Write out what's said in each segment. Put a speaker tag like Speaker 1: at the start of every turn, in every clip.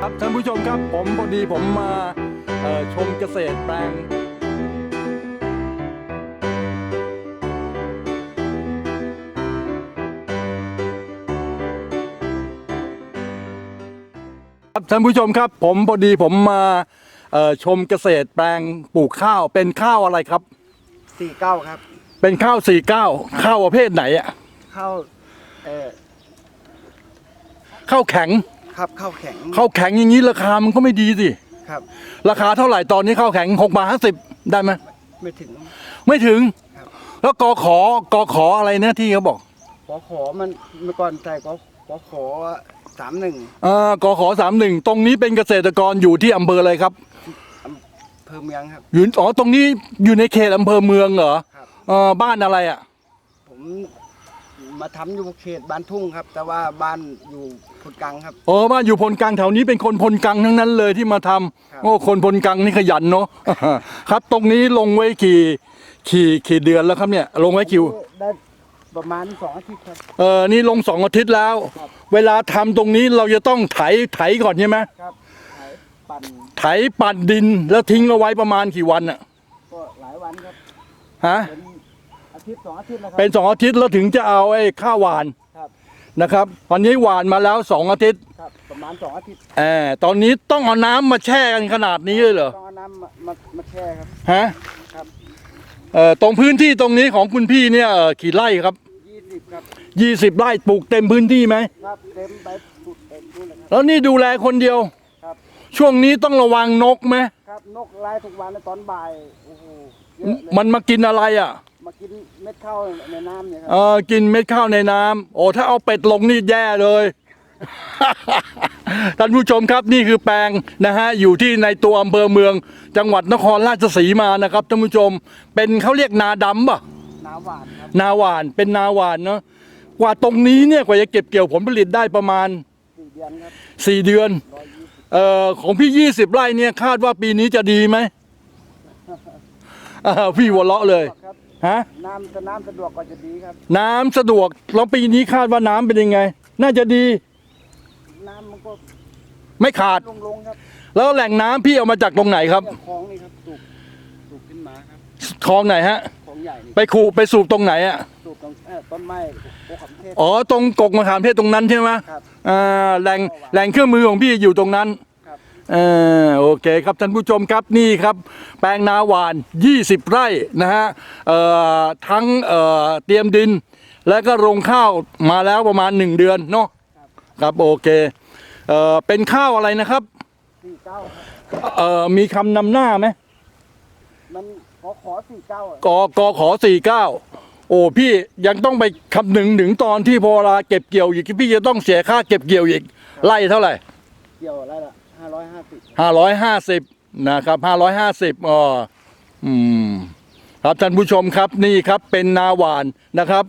Speaker 1: ครับท่านผู้ชมครับผมพอดีผมมาเอ่อชมเกษตรแปลงครับท่านผู้ชมครับผมพอดีผมมาเอ่อชมเกษตรแปลงปลูกข้าวเป็นข้าวอะไรครับ
Speaker 2: สี่เก้าครับ
Speaker 1: เป็นข้าวสี่เก้าข้าวประเภทไหนอะ
Speaker 2: เข้าเออ
Speaker 1: ข้าวแข็ง
Speaker 2: ครับเข้าแข็ง
Speaker 1: ข้าวแข็งอย่างนี้ราคามันก็ไม่ดีสิ
Speaker 2: ครับ
Speaker 1: ราคาเท่าไหร่ตอนนี้ข้าวแข็งหกบาทห้าสิบได้ไหม
Speaker 2: ไม่ถึง
Speaker 1: ไม่ถึง
Speaker 2: ครับ
Speaker 1: แล้วกอขอกอขออะไรนะที่เขาบอก
Speaker 2: ขอขอมันเมื่อก่อนใส่ขอขอขอสามหนึ่ง
Speaker 1: เอ่อกอขอสามหนึ่งตรงนี้เป็นเกษตรกรอยู่ที่อำเภออะไรครับ
Speaker 2: เพิ่มเมืองครับ
Speaker 1: อยู่อ๋อตรงนี้อยู่ในเขตอำเภอเมืองเหรอ
Speaker 2: ครับ
Speaker 1: เออบ้านอะไรอะ
Speaker 2: ผม มาทำอยู่เขตบ้านทุ่งครับ แต่ว่าบ้านอยู่พุดกังครับ
Speaker 1: อ๋อบ้านอยู่พลกลางแถวนี้เป็นคนพลกลางทั้งนั้นเลยที่มาทำ
Speaker 2: ครับ
Speaker 1: โอ้คนพลกลางนี่ขยันเนาะ ครับตรงนี้ลงไว้กี่กี่กี่เดือนแล้วครับเนี่ย ลงไว้กี่
Speaker 2: ได้ประมาณสองอาทิตย์ครับ
Speaker 1: เออนี่ลงสองอาทิตย์แล้ว
Speaker 2: ครับ
Speaker 1: เวลาทำตรงนี้เราจะต้องไถไถก่อนใช่ไหม
Speaker 2: ครับขายปั่น
Speaker 1: ไถปัดดินแล้วทิ้งเอาไว้ประมาณกี่วันอะ
Speaker 2: ก็หลายวันครับ
Speaker 1: ฮะ
Speaker 2: เป็น อาทิตย์สองอาทิตย์แล้วครั
Speaker 1: เป็นสองอาทิตย์แล้วถึงจะเอาไอ้ข้าวหวาน
Speaker 2: ครับ
Speaker 1: นะครับตอนนี้หวานมาแล้วสองอาทิตย์
Speaker 2: ครับ ประมาณสองอาทิตย์
Speaker 1: แอบตอนนี้ต้องเอาน้ำมาแช่กันขนาดนี้เลยเหรอ
Speaker 2: ต้องเอาน้ำมามามาแช่ครับ
Speaker 1: ฮะ
Speaker 2: ครับ
Speaker 1: เอ่อตรงพื้นที่ตรงนี้ของคุณพี่เนี่ยเอ่อกี่ไร่ครับ
Speaker 2: ยี่สิบครับ
Speaker 1: ยี่สิบไร่ปลูกเต็มพื้นที่ไหม
Speaker 2: ครับเต็มไปสุดเต็มนู่นเลยครับ
Speaker 1: แล้วนี่ดูแลคนเดียว
Speaker 2: ครับ
Speaker 1: ช่วงนี้ต้องระวังนกไหม
Speaker 2: ครับนกไล่ทุกวันเลยตอนบ่ายโอ้โหเยอะเลย
Speaker 1: มันมากินอะไรอะ
Speaker 2: มากินเม็ดข้าวในน้ำเนี่ยครั
Speaker 1: เออกินเม็ดข้าวในน้ำโอ้ถ้าเอาเป็ดลงนี่แย่เลย ท่านผู้ชมครับนี่คือแปลงนะฮะอยู่ที่ในตัวอำเภอเมือง จังหวัดนครราชสีมานะครับท่านผู้ชม เป็นเขาเรียกนาดำป่ะ
Speaker 2: น้ำหวานครับ
Speaker 1: นาหวานเป็นนาหวานเนาะกว่าตรงนี้เนี่ยกว่าจะเก็บเกี่ยวผลผลิตได้ประมาณ
Speaker 2: สี่เดือนครับ
Speaker 1: 4 เดือน
Speaker 2: ร้อยยี่สิบ
Speaker 1: เอ่อของพี่ 20 ไร่เนี่ยคาดว่าปีนี้จะดีไหมอ่าพี่หัวเราะเลย
Speaker 2: ครับ
Speaker 1: ฮะ
Speaker 2: น้ำจะน้ำสะดวกกว่าจะดีครับ
Speaker 1: น้ำสะดวกแล้วปีนี้คาดว่าน้ำเป็นยังไง น่าจะดี
Speaker 2: น้ำมันก็
Speaker 1: ไม่ขาด
Speaker 2: ลงลงๆครับ
Speaker 1: แล้วแหล่งน้ำพี่เอามาจากตรงไหนครับ
Speaker 2: เนี่ยคลองนี่ครับสูบสูบขึ้นมาครับ
Speaker 1: คลองไหนฮะ
Speaker 2: คลองใหญ่นี่
Speaker 1: ไปขูไปสูบตรงไหนอะ
Speaker 2: สูบตรงเอ่อต้นไม้โคขามเทศ
Speaker 1: อ๋อตรงกกมะขามเทศตรงนั้นใช่ไหม
Speaker 2: ครับ
Speaker 1: อ่าแหล่งแหล่งเครื่องมือของพี่อยู่ตรงนั้น
Speaker 2: ครับ
Speaker 1: เออโอเคครับท่านผู้ชมครับนี่ครับ แปลงนาหวาน 20 ไร่นะฮะเอ่อทั้งเอ่อเตรียมดิน แล้วก็ลงข้าวมาแล้วประมาณ 1 เดือนเนาะครับโอเคเอ่อเป็นข้าวอะไรนะครับ
Speaker 2: สี่เก้าครับ
Speaker 1: เอ่อมีคำนำหน้าไหม
Speaker 2: มันขอขอสี่เก้าก
Speaker 1: กขอ49โอ้พี่ยังต้องไปคำหนึ่งถึงตอนที่พอเวลาเก็บเกี่ยวอีกพี่จะต้องเสียค่าเก็บเกี่ยวอีกไล่เท่าไหร่
Speaker 2: เกี่ยวอะไรล่ะ ห้าร้อยห้าสิบ
Speaker 1: ห้าร้อยห้าสิบนะครับห้าร้อยห้าสิบอ๋ออืมครับท่านผู้ชมครับนี่ครับเป็นนาหวานนะครับ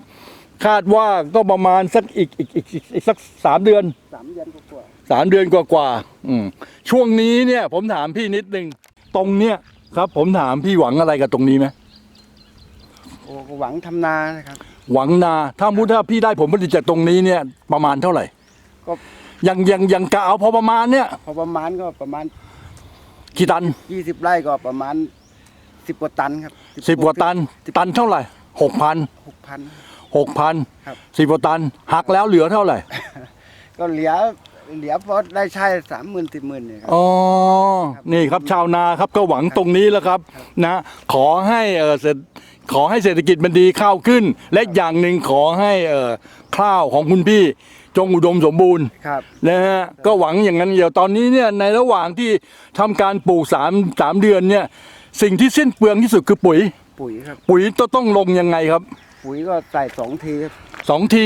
Speaker 1: คาดว่าก็ประมาณสักอีกอีกอีกอีกอีกสักสามเดือน
Speaker 2: สามเดือนกว่า
Speaker 1: สามเดือนกว่ากว่าๆอืมช่วงนี้เนี่ยผมถามพี่นิดนึงตรงเนี้ยครับ ผมถามพี่หวังอะไรกับตรงนี้ไหม
Speaker 2: ๆโอ้ก็หวังทำนานะครับ
Speaker 1: หวังนา ถ้ามุติถ้าพี่ได้ผลผลิตจากตรงนี้เนี่ยประมาณเท่าไหร่
Speaker 2: ก็
Speaker 1: ยังยังยังกะเอาพอประมาณเนี่ย
Speaker 2: พอประมาณก็ประมาณ
Speaker 1: กี่ตัน
Speaker 2: ยี่สิบไร่ก็ประมาณสิบกว่าตันครับ
Speaker 1: สิบกว่าตัน ตันเท่าไหร่หกพัน
Speaker 2: หกพัน
Speaker 1: หกพัน
Speaker 2: ครับ
Speaker 1: สิบกว่าตัน หักแล้วเหลือเท่าไหร่
Speaker 2: ก็เหลือเหลือพอได้ใช้สามหมื่นสิบหมื่นเนี่ยครับ
Speaker 1: อ๋อนี่ครับชาวนาครับก็หวังตรงนี้แล้วครับนะขอให้เออเศรษฐขอให้เศรษฐกิจมันดีข้าวขึ้น และอย่างหนึ่งขอให้เออข้าวของคุณพี่ จงอุดมสมบูรณ์
Speaker 2: ครับ
Speaker 1: นะฮะก็หวังอย่างนั้นเดียวตอนนี้เนี่ยในระหว่างที่ทำการปลูกสามสามเดือนเนี่ยสิ่งที่สิ้นเปลืองที่สุดคือปุ๋ย
Speaker 2: ปุ๋ยครับ
Speaker 1: ปุ๋ยต้องต้องลงยังไงครับ
Speaker 2: ปุ๋ยก็ใส่สองทีครับ
Speaker 1: สองที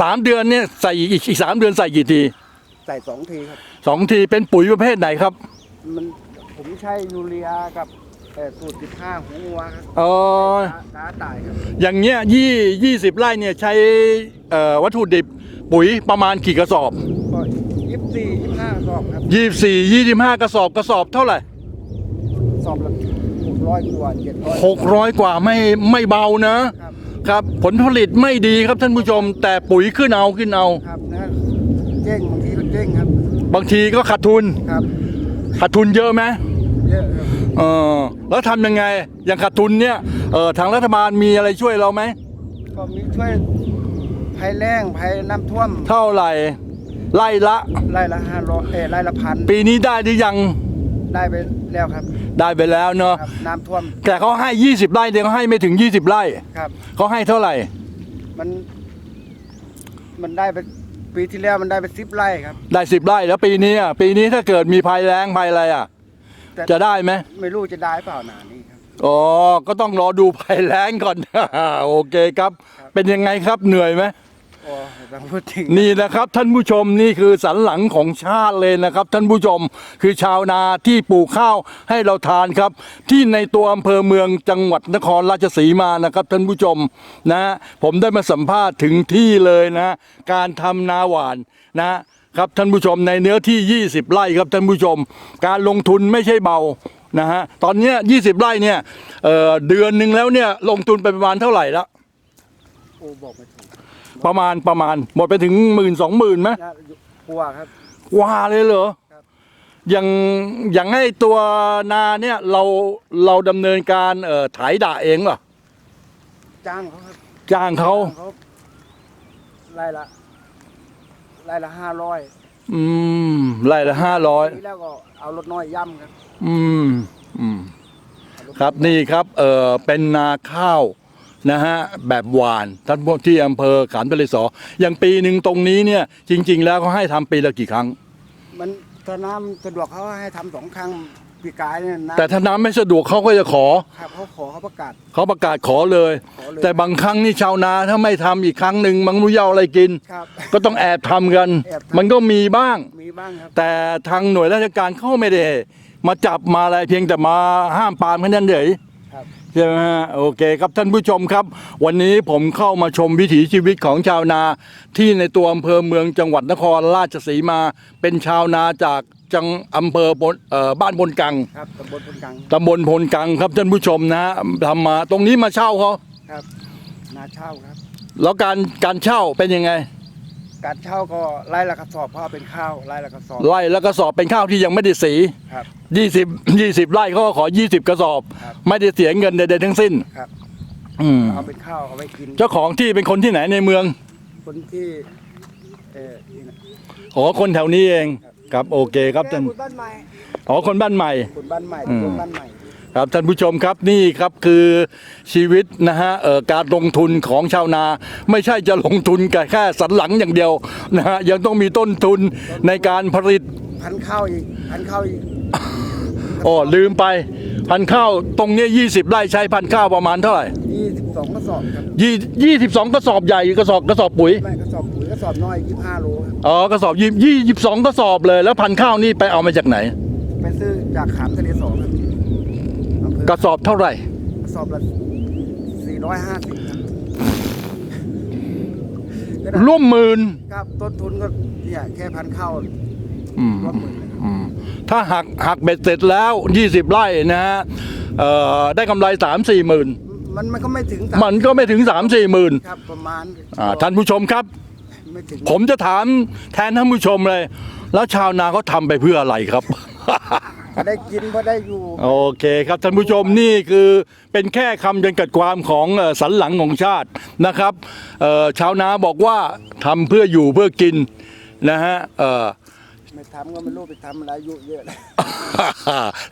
Speaker 1: สามเดือนเนี่ยใส่อีกอีกสามเดือนใส่กี่ที
Speaker 2: ใส่สองทีครับ
Speaker 1: สองทีเป็นปุ๋ยประเภทไหนครับ
Speaker 2: มันผมใช้ยูเรียกับเอ่อสูตรสิบห้าหัวงัวครับ
Speaker 1: เออ
Speaker 2: ตาตาตายครับ
Speaker 1: อย่างเงี้ยยี่ยี่สิบไร่เนี่ยใช้เอ่อวัตถุดิบ ปุ๋ยประมาณกี่กระสอบ
Speaker 2: ก็ยี่สิบสี่ยี่สิบห้าสอบครับ
Speaker 1: ยี่สี่ยี่สิบห้ากระสอบกระสอบเท่าไหร่
Speaker 2: สอบละหกร้อยกว่าเจ็ดร้อย
Speaker 1: หกร้อยกว่าไม่ไม่เบานะ
Speaker 2: ครับ
Speaker 1: ครับ ผลผลิตไม่ดีครับท่านผู้ชม แต่ปุ๋ยขึ้นเอาขึ้นเอา
Speaker 2: ครับนะเจ้งบางทีก็เจ้งครับ
Speaker 1: บางทีก็ขาดทุน
Speaker 2: ครับ
Speaker 1: ขาดทุนเยอะไหม
Speaker 2: เยอะครับ
Speaker 1: เออแล้วทำยังไงอย่างขาดทุนเนี่ยเออทางรัฐบาลมีอะไรช่วยเราไหม
Speaker 2: ก็มีช่วย ภัยแล้งภัยน้ำท่วม
Speaker 1: เท่าไหร่ ไล่ละ
Speaker 2: ไร่ละห้าร้อยเออไร่ละพัน
Speaker 1: ปีนี้ได้หรือยัง
Speaker 2: ได้ไปแล้วครับ
Speaker 1: ได้ไปแล้วเนาะ
Speaker 2: ครับ น้ำท่วม
Speaker 1: แต่เขาให้ 20 ไร่แต่เขาให้ไม่ถึง 20 ไร่
Speaker 2: ครับ
Speaker 1: เขาให้เท่าไหร่
Speaker 2: มัน มันได้ไปปีที่แล้วมันได้ไปสิบไร่ครับ
Speaker 1: ได้ 10 ไร่แล้วปีนี้อะปีนี้ถ้าเกิดมีภัยแล้งภัยอะไรอะ
Speaker 2: แต่
Speaker 1: จะได้ไหม
Speaker 2: ไม่รู้จะได้เปล่าหนานี้ครับ
Speaker 1: อ๋อ ก็ต้องรอดูภัยแล้งก่อน โอเคครับ เป็นยังไงครับเหนื่อยไหม
Speaker 2: โอ้ต้องพูดถึง
Speaker 1: นี่นะครับท่านผู้ชมนี่คือสันหลังของชาติเลยนะครับ ท่านผู้ชมคือชาวนาที่ปลูกข้าวให้เราทานครับ ที่ในตัวอำเภอเมืองจังหวัดนครราชสีมานะครับ ท่านผู้ชมนะผมได้มาสัมภาษณ์ถึงที่เลยนะการทำนาหวานนะครับท่านผู้ชมในเนื้อที่ 20 ไร่ครับท่านผู้ชม การลงทุนไม่ใช่เบานะฮะตอนเนี้ย20ไร่เนี่ยเอ่อเดือนหนึ่งแล้วเนี่ยลงทุนไปประมาณเท่าไหร่ละ
Speaker 2: โอ้บอกไม่ถูก
Speaker 1: ประมาณประมาณ หมดไปถึงหมื่นสองหมื่นไหม
Speaker 2: น่ากลัวครับ
Speaker 1: ว่าเลยเหรอ
Speaker 2: ครับ
Speaker 1: อย่างอย่างให้ตัวนาเนี่ยเราเราดำเนินการเอ่อไถด่าเองเหรอ
Speaker 2: จ้างเขาครับ
Speaker 1: จ้างเขา
Speaker 2: จ้เขาไร่ละไร่ละห้าร้อย
Speaker 1: อืมไร่ละห้าร้อย
Speaker 2: ทีแล้วก็เอารถน้อยย่ำครับ
Speaker 1: อืมอืม
Speaker 2: เอาถ
Speaker 1: ครับนี่ครับเออเป็นนาข้าว นะฮะแบบหวานท่านพวกที่อำเภอขามทะเลสออย่างปีหนึ่งตรงนี้เนี่ยจริง ๆ แล้วเขาให้ทำปีละกี่ครั้ง
Speaker 2: มันถ้าน้ำสะดวกเขาให้ทำสองครั้งปีกายเนี่ยนะ
Speaker 1: แต่ถ้าน้ำไม่สะดวกเขาก็จะขอ
Speaker 2: ครับเขาขอเขาประกาศ
Speaker 1: เขาประกาศขอเลย
Speaker 2: ขอเลย
Speaker 1: แต่บางครั้งนี่ชาวนาถ้าไม่ทำอีกครั้งหนึ่งมันไม่รู้จะเอาอะไรกิน
Speaker 2: ครับ
Speaker 1: ก็ต้องแอบทำกัน
Speaker 2: แอบทำ
Speaker 1: มันก็มีบ้าง
Speaker 2: มีบ้างครับ
Speaker 1: แต่ทางหน่วยราชการเขาไม่ได้ มาจับมาอะไรเพียงแต่มาห้ามปรามแค่นั้นเฉย
Speaker 2: ครับ
Speaker 1: ใช่ไหมฮะโอเคครับท่านผู้ชมครับ วันนี้ผมเข้ามาชมวิถีชีวิตของชาวนาที่ในตัวอำเภอเมืองจังหวัดนครราชสีมา เป็นชาวนาจากจังอำเภอพลเอ่อบ้านพลกัง
Speaker 2: ครับตำบลพนกัง
Speaker 1: ตำบลพลกังครับท่านผู้ชมนะทำมาตรงนี้มาเช่าเขา
Speaker 2: ครับนาเช่าครับ
Speaker 1: แล้วการการเช่าเป็นยังไง
Speaker 2: การเช่าก็ไล่ละกระสอบเพราะว่าเป็นข้าวไล่ละกระสอบ
Speaker 1: ไร่แล้วก็สอบเป็นข้าวที่ยังไม่ได้สี
Speaker 2: ครับ
Speaker 1: 20 20ไร่เขาก็ขอ20กระสอบ
Speaker 2: ครับ
Speaker 1: ไม่ได้เสียเงินใดๆทั้งสิ้น
Speaker 2: ครับ
Speaker 1: อืม
Speaker 2: เอาเป็นข้าวเอาไว้กิน
Speaker 1: เจ้าของที่เป็นคนที่ไหนในเมือง
Speaker 2: คนที่เออนี่นะ
Speaker 1: อ๋อคนแถวนี้เองครับโอเคครับท่าน
Speaker 2: คนบ้านใหม่
Speaker 1: อ๋อคนบ้านใหม่
Speaker 2: คนบ้านใหม่
Speaker 1: อืม
Speaker 2: คนบ้านใหม่
Speaker 1: ครับท่านผู้ชมครับนี่ครับคือชีวิตนะฮะเอ่อการลงทุนของชาวนา ไม่ใช่จะลงทุนแค่สันหลังอย่างเดียวนะฮะยังต้องมีต้นทุนในการผลิต
Speaker 2: พันธุ์ข้าวอีกพันธุ์ข้าวอีก
Speaker 1: อ๋อลืมไปพันธุ์ข้าวตรงเนี้ย20ไร่ใช้พันธุ์ข้าวประมาณเท่าไหร่
Speaker 2: ยี่สิบสองกระสอบครับ
Speaker 1: ยี่ยี่สิบสองกระสอบใหญ่กระสอบกระสอบปุ๋ย
Speaker 2: ไม่กระสอบปุ๋ยกระสอบน้อยยี่ห้าโลครับ
Speaker 1: อ๋อกระสอบยี่ยี่สิบสองกระสอบเลยแล้วพันธุ์ข้าวนี่ไปเอามาจากไหน
Speaker 2: ไปซื้อจากขามทะเลสองครับอำเภอ ก
Speaker 1: ระสอบเท่าไหร่
Speaker 2: กระสอบละสี่ร้อยห้าสิบครับก็ได้
Speaker 1: ร่วมหมื่น
Speaker 2: ครับต้นทุนก็เนี่ยแค่พันธุ์ข้าว
Speaker 1: อืม
Speaker 2: ร่วมหมื่นนะครับ
Speaker 1: อืมถ้าหักหักเบ็ดเสร็จแล้ว 20 ไร่นะฮะเอ่อได้กำไร3 4หมื่น
Speaker 2: มันมันก็ไม่ถึง
Speaker 1: มันก็ไม่ถึง 3 4หมื่น
Speaker 2: ครับประมาณ
Speaker 1: อ่าท่านผู้ชมครับ
Speaker 2: ไม่ถึง
Speaker 1: ผมจะถามแทนท่านผู้ชมเลย แล้วชาวนาเขาทำไปเพื่ออะไรครับ
Speaker 2: ก็ได้กินเพราะได้อยู่
Speaker 1: โอเคครับท่านผู้ชมนี่คือเป็นแค่คำจำกัดความของเอ่อสันหลังของชาตินะครับเอ่อชาวนาบอกว่าทำเพื่ออยู่เพื่อกินนะฮะเอ่อ
Speaker 2: ไม่ทำก็ไม่รู้ไปทำอะไรอายุเยอะแล้ว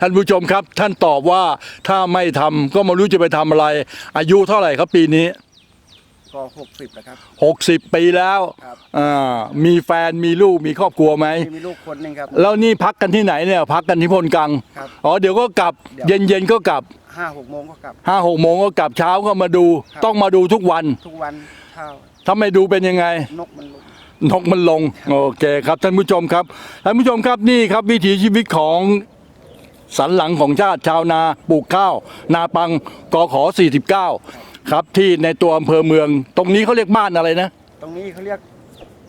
Speaker 1: ท่านผู้ชมครับ ท่านตอบว่าถ้าไม่ทำก็ไม่รู้จะไปทำอะไร อายุเท่าไหร่ครับปีนี้
Speaker 2: ก็หกสิบแล้วครับ
Speaker 1: 60 ปีแล้ว
Speaker 2: ครับ
Speaker 1: อ่ามีแฟนมีลูกมีครอบครัวไหม
Speaker 2: มีมีลูกคนหนึ่งครับ
Speaker 1: แล้วนี่พักกันที่ไหนเนี่ย พักกันที่พลกัง
Speaker 2: ครับ
Speaker 1: อ๋อเดี๋ยวก็กลับ
Speaker 2: เดี๋
Speaker 1: เย็
Speaker 2: ย
Speaker 1: น
Speaker 2: ว
Speaker 1: เย็นๆก็กลับ
Speaker 2: ห้าหกโมงก็กลับ
Speaker 1: ห้าหกโมงก็กลับเช้าก็มาดู
Speaker 2: ครับ
Speaker 1: ต้องมาดูทุกวัน
Speaker 2: ทุกวันข้าว
Speaker 1: ถ้าไม่ดูเป็นยังไง
Speaker 2: นกมันลง
Speaker 1: นกมันลง โอเคครับท่านผู้ชมครับท่านผู้ชมครับนี่ครับวิถีชีวิตของสันหลังของชาติชาวนาปลูกข้าว นาปังกขอ49 ครับที่ในตัวอำเภอเมือง ตรงนี้เขาเรียกบ้านอะไรนะ
Speaker 2: ตรงนี้เขาเรียก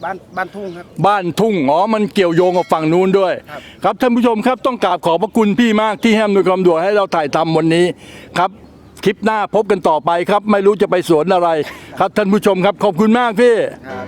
Speaker 2: บ้านบ้านทุ่งครับ
Speaker 1: บ้านทุ่งอ๋อมันเกี่ยวโยงกับฝั่งนู้นด้วย
Speaker 2: ครับ
Speaker 1: ครับท่านผู้ชมครับต้องกราบขอบพระคุณพี่มากที่ให้อำนวยความสะดวกให้เราถ่ายทำวันนี้ครับคลิปหน้าพบกันต่อไปครับ ไม่รู้จะไปสวนอะไร ครับท่านผู้ชมครับขอบคุณมากพี่
Speaker 2: ครับ